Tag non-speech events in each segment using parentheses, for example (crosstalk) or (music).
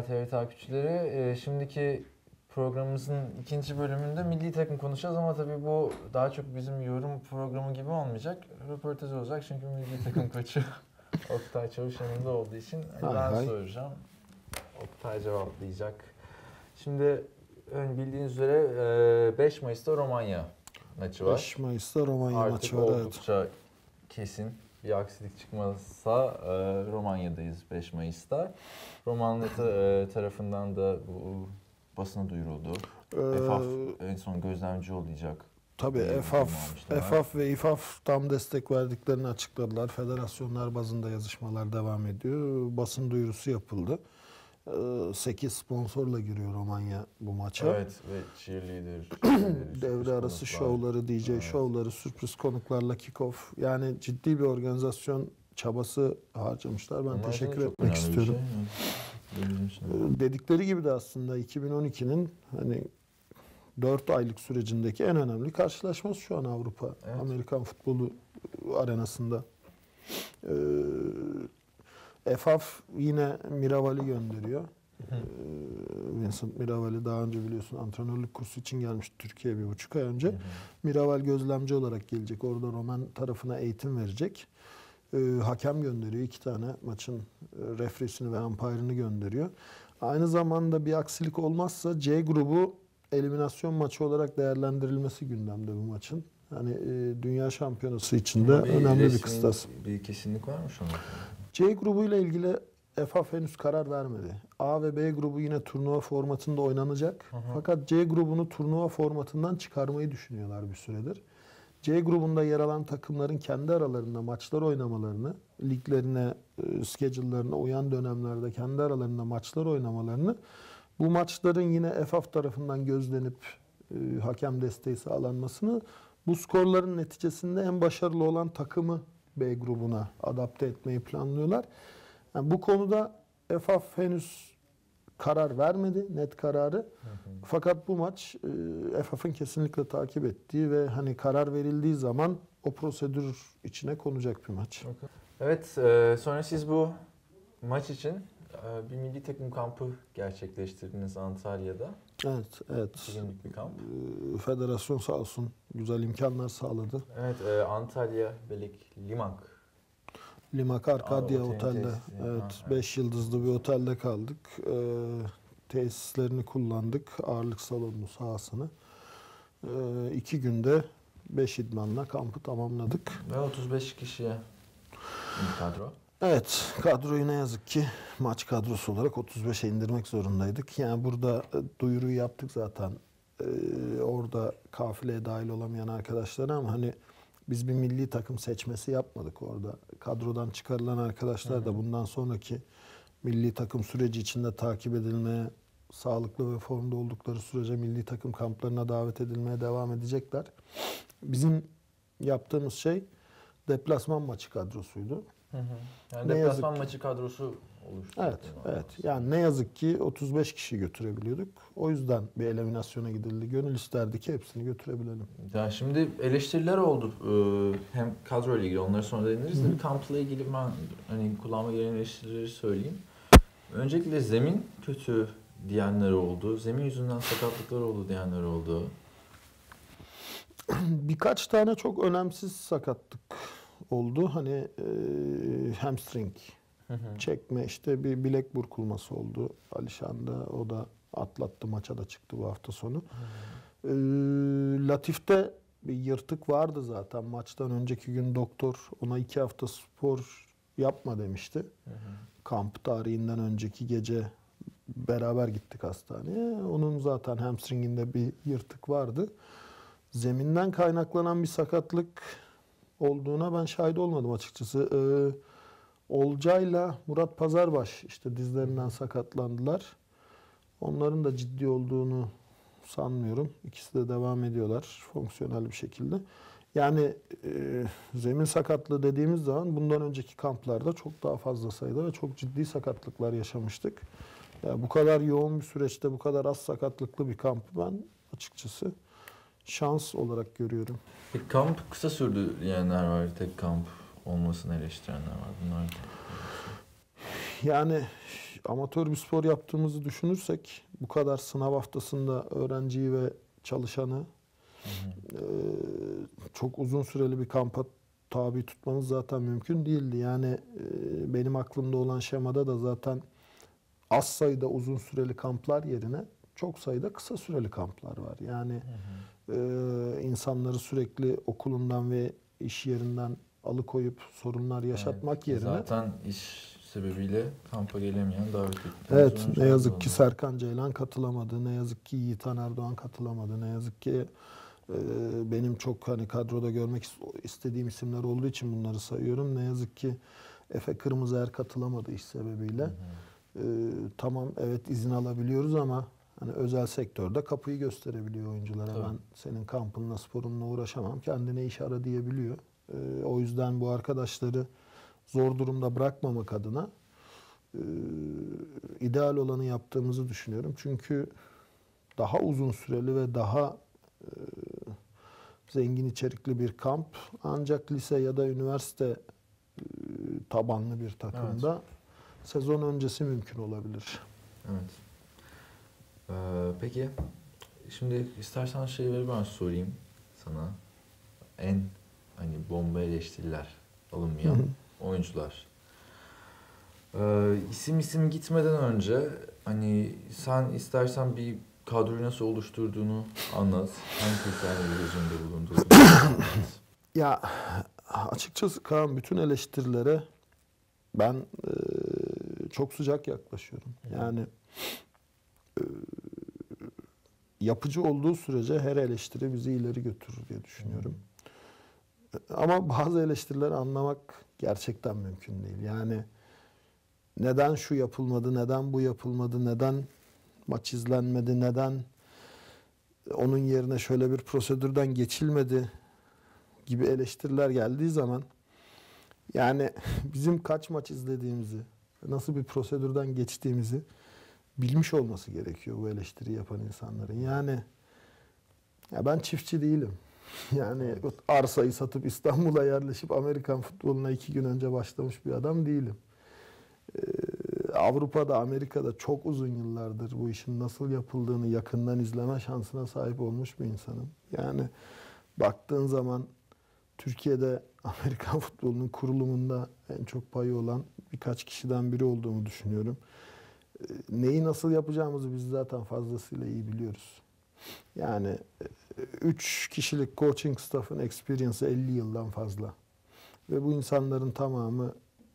TV takipçileri. Ee, şimdiki programımızın ikinci bölümünde milli takım konuşacağız ama tabii bu daha çok bizim yorum programı gibi olmayacak. Röportaj olacak çünkü milli takım (laughs) koçu Oktay Çavuş yanında olduğu için Hay ben hay. soracağım. Oktay cevaplayacak. Şimdi bildiğiniz üzere e, 5 Mayıs'ta Romanya maçı var. 5 Mayıs'ta Romanya Artık maçı var. Evet. oldukça kesin bir aksilik çıkmazsa e, Romanya'dayız 5 Mayıs'ta. Romanlı ta- e, tarafından da bu basına duyuruldu. EFAF Ee, en son gözlemci olacak. tabii EFAF. EFAF ve İFAF tam destek verdiklerini açıkladılar. Federasyonlar bazında yazışmalar devam ediyor. Basın duyurusu yapıldı. 8 sponsorla giriyor Romanya bu maça. Evet ve cheerleader. cheerleader, (clears throat) Devre arası şovları, DJ Evet. şovları, sürpriz konuklarla kick-off. Yani ciddi bir organizasyon çabası harcamışlar. Ben Onlar teşekkür etmek istiyorum. şey. Ee, Dedikleri gibi de aslında 2012'nin hani 4 aylık sürecindeki en önemli karşılaşması şu an Avrupa Evet. Amerikan futbolu arenasında. Ee, EFAF yine Miraval'i gönderiyor. Ee, Vincent Miraval'i daha önce biliyorsun antrenörlük kursu için gelmişti Türkiye'ye bir buçuk ay önce. Hı hı. Miraval gözlemci olarak gelecek. Orada Roman tarafına eğitim verecek. Ee, hakem gönderiyor. iki tane maçın e, refresini ve umpire'ını gönderiyor. Aynı zamanda bir aksilik olmazsa C grubu eliminasyon maçı olarak değerlendirilmesi gündemde bu maçın. Hani e, dünya şampiyonası içinde Ama önemli bir kıstas. Bir kesinlik var mı şu an? C grubuyla ilgili EFAF henüz karar vermedi. A ve B grubu yine turnuva formatında oynanacak. Hı hı. Fakat C grubunu turnuva formatından çıkarmayı düşünüyorlar bir süredir. C grubunda yer alan takımların kendi aralarında maçlar oynamalarını, liglerine, e, schedule'larına uyan dönemlerde kendi aralarında maçlar oynamalarını, bu maçların yine EFAF tarafından gözlenip e, hakem desteği sağlanmasını, bu skorların neticesinde en başarılı olan takımı B grubuna adapte etmeyi planlıyorlar. Yani bu konuda EFAF henüz karar vermedi, net kararı. Fakat bu maç e, kesinlikle takip ettiği ve hani karar verildiği zaman o prosedür içine konacak bir maç. Evet, e, sonra siz bu maç için bir milli takım kampı gerçekleştirdiniz Antalya'da. Evet, evet. İki günlük bir kamp. E, Federasyon sağ olsun güzel imkanlar sağladı. Evet, e, Antalya, Belik, Limak. Limak Aa, otelin Otel'de, evet Ha, 5 yıldızlı bir otelde kaldık. E, tesislerini kullandık, ağırlık salonunu, sahasını. E, iki günde 5 idmanla kampı tamamladık. Ve 35 kişiye kadro. Evet, kadroyu ne yazık ki maç kadrosu olarak 35'e indirmek zorundaydık. Yani burada e, duyuruyu yaptık zaten. Ee, orada kafileye dahil olamayan arkadaşlara ama hani biz bir milli takım seçmesi yapmadık orada. Kadrodan çıkarılan arkadaşlar da bundan sonraki milli takım süreci içinde takip edilmeye, sağlıklı ve formda oldukları sürece milli takım kamplarına davet edilmeye devam edecekler. Bizim yaptığımız şey deplasman maçı kadrosuydu. Yani Ne deplasman maçı kadrosu oluştu. Evet, evet. Yani ne yazık ki 35 kişi götürebiliyorduk. O yüzden bir eliminasyona gidildi. Gönül isterdi ki hepsini götürebilelim. Ya şimdi eleştiriler oldu. Ee, hem kadro ile ilgili onları sonra değiniriz de kampla ilgili ben hani kulağıma gelen eleştirileri söyleyeyim. Öncelikle zemin kötü diyenler oldu. Zemin yüzünden sakatlıklar oldu diyenler oldu. (clears throat) Birkaç tane çok önemsiz sakatlık oldu. Hani e, hamstring çekme işte bir bilek burkulması oldu Alişan'da. O da atlattı maça da çıktı bu hafta sonu. Ee, Latif'te bir yırtık vardı zaten. Maçtan önceki gün doktor ona iki hafta spor yapma demişti. Kamp tarihinden önceki gece beraber gittik hastaneye. Onun zaten hamstringinde bir yırtık vardı. Zeminden kaynaklanan bir sakatlık olduğuna ben şahit olmadım açıkçası. Ee, Olcay'la Murat Pazarbaş işte dizlerinden sakatlandılar. Onların da ciddi olduğunu sanmıyorum. İkisi de devam ediyorlar fonksiyonel bir şekilde. Yani e, zemin sakatlığı dediğimiz zaman bundan önceki kamplarda çok daha fazla sayıda ve çok ciddi sakatlıklar yaşamıştık. Ya bu kadar yoğun bir süreçte bu kadar az sakatlıklı bir kampı ben açıkçası şans olarak görüyorum. Peki kamp kısa sürdü diyenler var. Tek kamp olmasını eleştirenler var. Bunlar Yani amatör bir spor yaptığımızı düşünürsek bu kadar sınav haftasında öğrenciyi ve çalışanı Hı hı. e, çok uzun süreli bir kampa tabi tutmamız zaten mümkün değildi. Yani e, benim aklımda olan şemada da zaten az sayıda uzun süreli kamplar yerine çok sayıda kısa süreli kamplar var. Yani Hı hı. E, insanları sürekli okulundan ve iş yerinden alıkoyup sorunlar yaşatmak Evet, yerine Zaten iş sebebiyle kampa gelemeyen davet ettiklerimiz Evet, ne yazık ki. Serkan Ceylan katılamadı. Ne yazık ki Yiğitan Erdoğan katılamadı. Ne yazık ki e, benim çok hani kadroda görmek is- istediğim isimler olduğu için bunları sayıyorum. Ne yazık ki Efe Kırmızıer katılamadı iş sebebiyle. Hı hı. E, tamam evet izin alabiliyoruz ama hani özel sektörde kapıyı gösterebiliyor oyunculara. Tabii. Ben senin kampınla sporunla uğraşamam. Kendine iş ara diyebiliyor. E, o yüzden bu arkadaşları zor durumda bırakmamak adına e, ideal olanı yaptığımızı düşünüyorum. Çünkü daha uzun süreli ve daha e, zengin içerikli bir kamp ancak lise ya da üniversite e, tabanlı bir takımda sezon öncesi mümkün olabilir. Evet. Ee, peki şimdi istersen şeyleri ben sorayım sana. En hani bomba eleştiriler alınmayan oyuncular. Ee, isim isim gitmeden önce hani sen istersen bir kadroyu nasıl oluşturduğunu anlat. Hangi kriterleri göz önünde bulunduğunu anlat. (laughs) Ya açıkçası Kaan bütün eleştirilere ben e, çok sıcak yaklaşıyorum. Yani yapıcı olduğu sürece her eleştiri bizi ileri götürür diye düşünüyorum. Ama bazı eleştirileri anlamak gerçekten mümkün değil. Yani neden şu yapılmadı, neden bu yapılmadı, neden maç izlenmedi, neden onun yerine şöyle bir prosedürden geçilmedi gibi eleştiriler geldiği zaman yani (laughs) bizim kaç maç izlediğimizi, nasıl bir prosedürden geçtiğimizi bilmiş olması gerekiyor bu eleştiri yapan insanların. Yani ya ben çiftçi değilim. (laughs) Yani arsayı satıp İstanbul'a yerleşip Amerikan futboluna iki gün önce başlamış bir adam değilim. Ee, Avrupa'da, Amerika'da çok uzun yıllardır bu işin nasıl yapıldığını yakından izleme şansına sahip olmuş bir insanım. Yani baktığın zaman Türkiye'de (laughs) Amerikan futbolunun kurulumunda en çok payı olan birkaç kişiden biri olduğumu düşünüyorum. Ee, Neyi nasıl yapacağımızı biz zaten fazlasıyla iyi biliyoruz. Yani 3 kişilik coaching staff'ın experience'ı 50 yıldan fazla. Ve bu insanların tamamı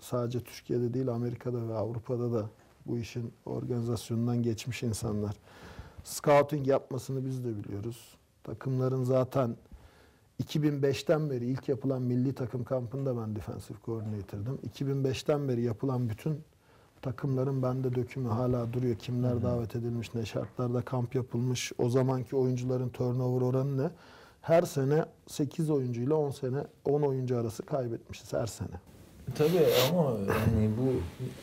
sadece Türkiye'de değil Amerika'da ve Avrupa'da da bu işin organizasyonundan geçmiş insanlar. Scouting yapmasını biz de biliyoruz. Takımların zaten 2005'ten beri ilk yapılan milli takım kampında ben defensive coordinator'dım. 2005'ten beri yapılan bütün takımların bende dökümü hala duruyor. Kimler Hı hı. davet edilmiş, ne şartlarda kamp yapılmış, o zamanki oyuncuların turnover oranı ne? Her sene 8 oyuncuyla 10 sene 10 oyuncu arası kaybetmişiz her sene. Tabii ama hani bu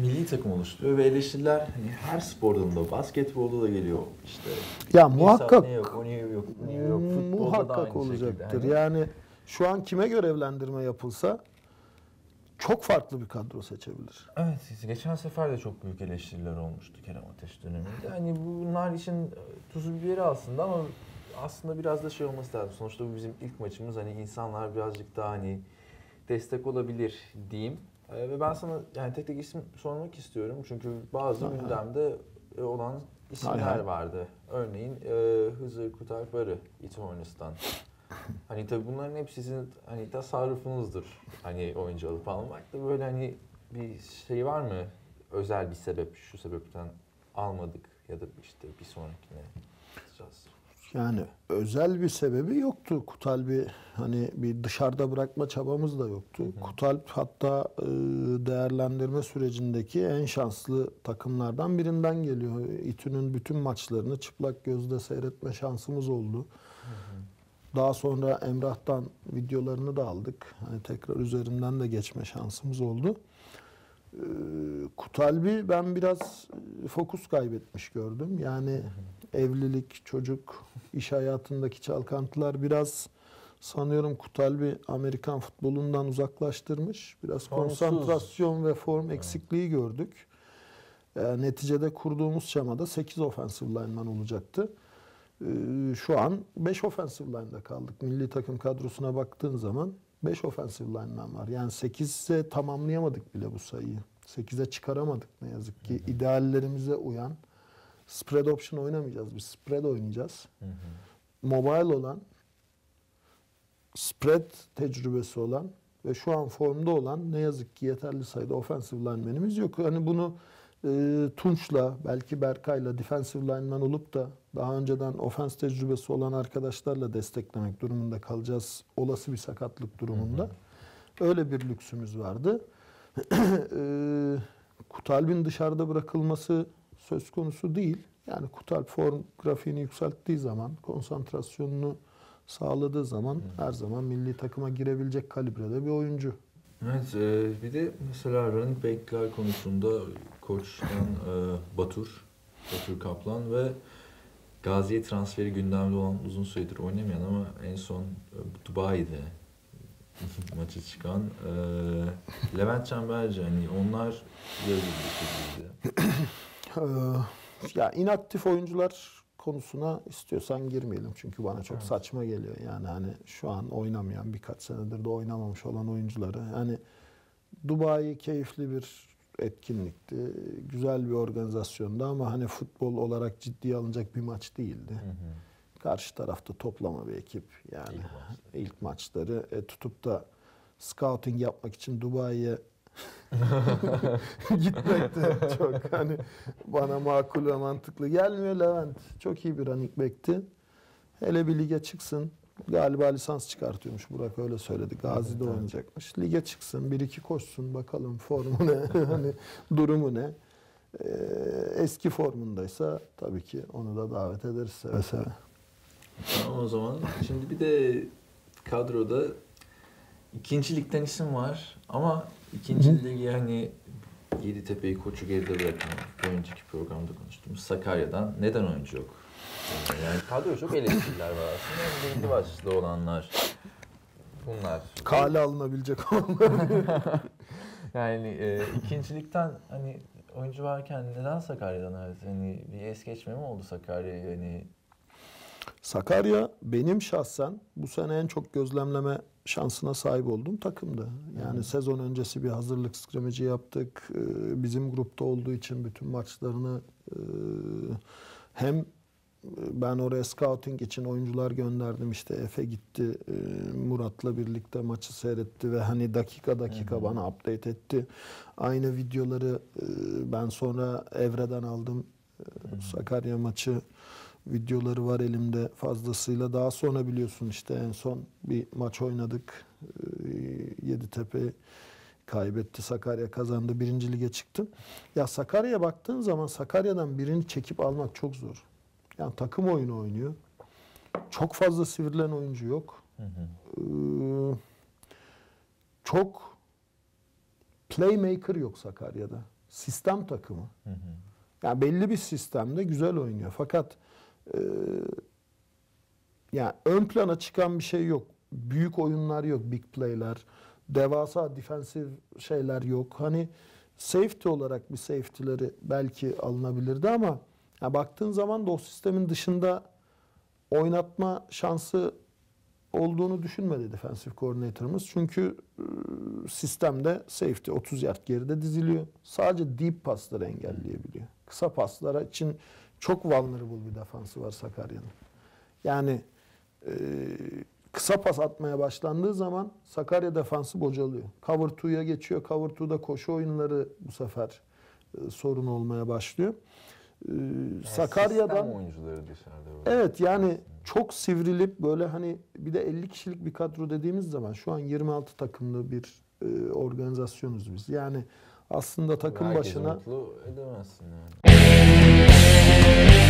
milli takım oluşturuyor ve eleştiriler hani her spor dalında, basketbolda da geliyor işte. Ya muhakkak ne yok, o niye yok, niye yok. Futbolda da muhakkak aynı olacaktır. şekilde. Hani Yani şu an kime görevlendirme yapılsa çok farklı bir kadro seçebilir. Evet, geçen sefer de çok büyük eleştiriler olmuştu Kerem Ateş döneminde. Hani bunlar için e, tuzu biberi aslında ama aslında biraz da şey olması lazım. Sonuçta bu bizim ilk maçımız. Hani insanlar birazcık daha hani destek olabilir diyeyim. E, ve ben sana yani tek tek isim sormak istiyorum. Çünkü bazı Aha. gündemde e, olan isimler hay. vardı. Örneğin e, Hızır Kutalp Arı, İtimonistan. Hani tabii bunların hepsi sizin hani tasarrufunuzdur. Hani oyuncu alıp almak da böyle hani bir şey var mı? Özel bir sebep, şu sebepten almadık ya da işte bir sonrakine atacağız. Yani özel bir sebebi yoktu. Kutalp'i hani bir dışarıda bırakma çabamız da yoktu. Hı hı. Kutalp hatta e, değerlendirme sürecindeki en şanslı takımlardan birinden geliyor. İTÜ'nün bütün maçlarını çıplak gözle seyretme şansımız oldu. Daha sonra Emrah'tan videolarını da aldık. Hani tekrar üzerinden de geçme şansımız oldu. Ee, Kutalbi ben biraz e, fokus kaybetmiş gördüm. Yani evlilik, çocuk, iş hayatındaki çalkantılar biraz sanıyorum Kutalbi Amerikan futbolundan uzaklaştırmış. Biraz Formsuz. konsantrasyon ve form eksikliği gördük. E, neticede kurduğumuz şemada 8 offensive lineman olacaktı. E, şu an 5 offensive line'da kaldık. Milli takım kadrosuna baktığın zaman 5 offensive lineman var. Yani 8'e tamamlayamadık bile bu sayıyı. 8'e çıkaramadık ne yazık ki. İdeallerimize uyan spread option oynamayacağız. Biz spread oynayacağız. Mobile olan spread tecrübesi olan ve şu an formda olan ne yazık ki yeterli sayıda offensive lineman'imiz yok. Hani bunu e, Tunç'la belki Berkay'la defensive lineman olup da daha önceden ofens tecrübesi olan arkadaşlarla desteklemek durumunda kalacağız. Olası bir sakatlık durumunda. Öyle bir lüksümüz vardı. (clears throat) e, Kutalb'in dışarıda bırakılması söz konusu değil. Yani Kutalp form grafiğini yükselttiği zaman, konsantrasyonunu sağladığı zaman her zaman milli takıma girebilecek kalibrede bir oyuncu. Evet, e, bir de mesela running back'ler konusunda koçtan e, Batur, Batur Kaplan ve Gazi'ye transferi gündemde olan uzun süredir oynamayan ama en son e, Dubai'de (laughs) maçı çıkan e, Levent Çemberci hani onlar şekilde. (coughs) Ee, ya inaktif oyuncular konusuna istiyorsan girmeyelim çünkü bana çok Evet. saçma geliyor. Yani hani şu an oynamayan birkaç senedir de oynamamış olan oyuncuları yani Dubai keyifli bir etkinlikti. Güzel bir organizasyondu ama hani futbol olarak ciddiye alınacak bir maç değildi. Hı hı. Karşı tarafta toplama bir ekip yani İlk maçta. ilk maçları e, tutup da scouting yapmak için Dubai'ye (laughs) gitmek de çok hani bana makul ve mantıklı gelmiyor Levent. Çok iyi bir running back'ti. Hele bir lige çıksın. Galiba lisans çıkartıyormuş. Burak öyle söyledi. Gazi'de Evet, evet. oynayacakmış. Lige çıksın. Bir iki koşsun. Bakalım formu ne? (laughs) hani durumu ne? Ee, eski formundaysa tabii ki onu da davet ederiz seve seve. Tamam o zaman. Şimdi bir de kadroda ikinci ligden isim var ama ikinci ligi yani Yeditepe'yi koçu geride bırakan bir önceki programda konuştuğumuz Sakarya'dan neden oyuncu yok? Yani kadro çok eleştiriler var aslında. Belli başlı olanlar bunlar. Kale alınabilecek olanlar. (laughs) Yani e, ikincilikten hani oyuncu varken neden Sakarya'dan evet? Hani bir es geçme mi oldu Sakarya? Hani Sakarya benim şahsen bu sene en çok gözlemleme şansına sahip olduğum takımdı. Yani Hı. sezon öncesi bir hazırlık skrimeci yaptık. Ee, Bizim grupta olduğu için bütün maçlarını e, hem ben oraya scouting için oyuncular gönderdim. İşte Efe gitti. e, Murat'la birlikte maçı seyretti ve hani dakika dakika Hı hı. bana update etti. Aynı videoları e, ben sonra Evre'den aldım. E, Sakarya maçı videoları var elimde fazlasıyla. Daha sonra biliyorsun işte en son bir maç oynadık. Ee, Yeditepe kaybetti. Sakarya kazandı. Birinci lige çıktı. Ya Sakarya'ya baktığın zaman Sakarya'dan birini çekip almak çok zor. Yani takım oyunu oynuyor. Çok fazla sivrilen oyuncu yok. hı hı. Ee, çok playmaker yok Sakarya'da. Sistem takımı. Hı hı. Yani belli bir sistemde güzel oynuyor. Fakat e, yani ön plana çıkan bir şey yok. Büyük oyunlar yok, big play'ler. Devasa defensive şeyler yok. Hani safety olarak bir safety'leri belki alınabilirdi ama ya baktığın zaman da o sistemin dışında oynatma şansı olduğunu düşünmedi defensive coordinator'ımız. Çünkü e, sistemde safety 30 yard geride diziliyor. Sadece deep pasları engelleyebiliyor. Kısa paslara için çok vulnerable bir defansı var Sakarya'nın. Yani e, kısa pas atmaya başlandığı zaman Sakarya defansı bocalıyor. Cover 2'ya geçiyor. Cover 2'da koşu oyunları bu sefer e, sorun olmaya başlıyor. E, Yani Sakarya'dan oyuncuları dışarıda. böyle. Evet yani çok sivrilip böyle hani bir de 50 kişilik bir kadro dediğimiz zaman şu an 26 takımlı bir e, organizasyonuz biz. Yani aslında takım Herkesi başına mutlu edemezsin yani. Yeah.